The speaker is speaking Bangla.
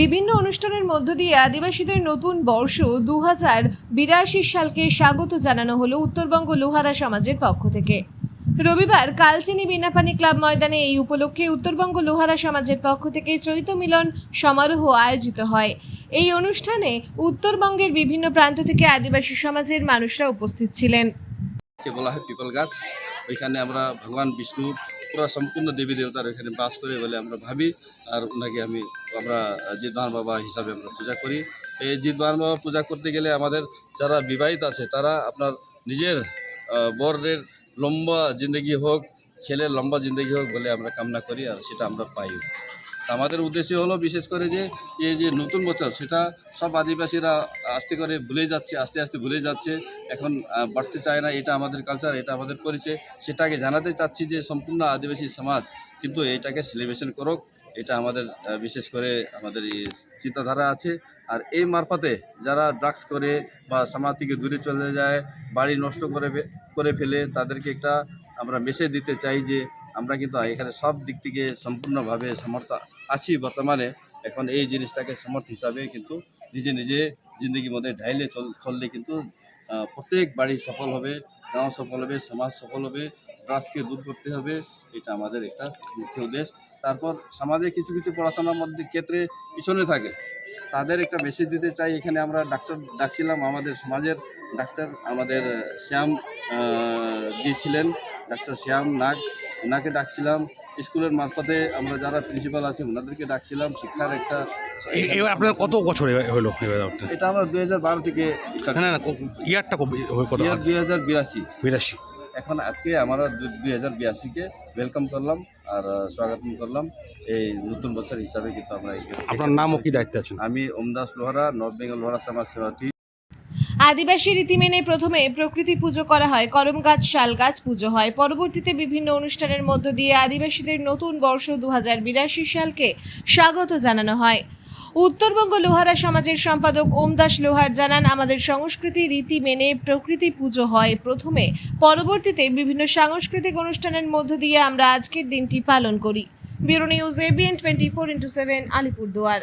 বিভিন্ন অনুষ্ঠানের মধ্য দিয়ে আদিবাসীদের নতুন বর্ষ দু হাজার বিরাশি সালকে স্বাগত জানানো হলো উত্তরবঙ্গ লোহারা সমাজের পক্ষ থেকে। রবিবার কালচিনি বিনাপানি ক্লাব ময়দানে এই উপলক্ষে উত্তরবঙ্গ লোহারা সমাজের পক্ষ থেকে চৈত মিলন সমারোহ আয়োজিত হয়। এই অনুষ্ঠানে উত্তরবঙ্গের বিভিন্ন প্রান্ত থেকে আদিবাসী সমাজের মানুষরা উপস্থিত ছিলেন। বলা হয় পিপল গাছ ওইখানে আমরা ভগবান বিষ্ণু পুরো সম্পূর্ণ দেবী দেবতার এখানে বাস করে বলে আমরা ভাবি, আর ওনাকে আমি, আমরা জিদ্বান বাবা হিসাবে আমরা পূজা করি। এই জিদ্বান বাবা পূজা করতে গেলে আমাদের যারা বিবাহিত আছে, তারা আপনার নিজের বরের লম্বা জিন্দগি হোক, ছেলের লম্বা জিন্দগি হোক বলে আমরা কামনা করি, আর সেটা আমরা পাই। আমাদের উদ্দেশ্য হলো বিশেষ করে যে, এই যে নতুন বছর, সেটা সব আদিবাসীরা আস্তে করে ভুলে যাচ্ছে, আস্তে আস্তে ভুলে যাচ্ছে। এখন বাড়তে চায় না, এটা আমাদের কালচার এটা আমাদের পরিচয়। সেটাকে জানাতে চাচ্ছি যে, সম্পূর্ণ আদিবাসী সমাজ কিন্তু এটাকে সেলিব্রেশন করুক। এটা আমাদের বিশেষ করে আমাদের চিন্তাধারা আছে। আর এই মারফতে যারা ড্রাগস করে বা সমাজ থেকে দূরে চলে যায়, বাড়ি নষ্ট করে করে ফেলে, তাদেরকে একটা আমরা মেসেজ দিতে চাই যে, আমরা কিন্তু এখানে সব দিক থেকে সম্পূর্ণভাবে সমর্থ আছি বর্তমানে। এখন এই জিনিসটাকে সমর্থ হিসাবে কিন্তু নিজে নিজে জিন্দগির মধ্যে ঢাইলে চল চললে কিন্তু প্রত্যেক বাড়ি সফল হবে গাঁও সফল হবে সমাজ সফল হবে ড্রাগসকে দূর করতে হবে এটা আমাদের একটা মুখ্য উদ্দেশ্য। তারপর সমাজে কিছু কিছু পড়াশোনার মধ্যে ক্ষেত্রে পিছনে থাকে। তাদের একটা মেসেজ দিতে চাই এখানে আমরা ডাক্তার ডাকছিলাম আমাদের সমাজের ডাক্তার আমাদের শ্যাম আহ, জি ছিলেন ডাক্তার শ্যাম নাগ ওনাকে ডাকছিলাম। স্কুলের মারফতে আমরা যারা প্রিন্সিপাল আছি ওনাদেরকে ডাকছিলাম শিক্ষার একটা আপনার কত বছর হলো এটা আমরা দুই হাজার বারো থেকে না ইয়ারটা দুই হাজার বিরাশি। বিরাশি। এখন আজকে আমরা দুই হাজার বিরাশিকে ওয়েলকাম করলাম আর স্বাগতম করলাম। এই নতুন বছর হিসাবে কিন্তু আমরা আপনার নামও ও কি দায়িত্বে আছেন? আমি ওমদাস লোহারা নর্থ বেঙ্গল লোহারা সমাজ সেবাটি আদিবাসী রীতি মেনে প্রথমে প্রকৃতি পুজো করা হয়। করম গাছ, শাল গাছ পুজো হয়। পরবর্তীতে বিভিন্ন অনুষ্ঠানের মধ্য দিয়ে আদিবাসীদের নতুন বর্ষ দু হাজার বিরাশি সালকে স্বাগত জানানো হয়। উত্তরবঙ্গ লোহারা সমাজের সম্পাদক ওমদাস লোহার জানান, আমাদের সংস্কৃতি রীতি মেনে প্রকৃতি পুজো হয়। প্রথমে, পরবর্তীতে বিভিন্ন সাংস্কৃতিক অনুষ্ঠানের মধ্য দিয়ে আমরা আজকের দিনটি পালন করি। Bureau news ABN twenty four into seven, Alipurduar.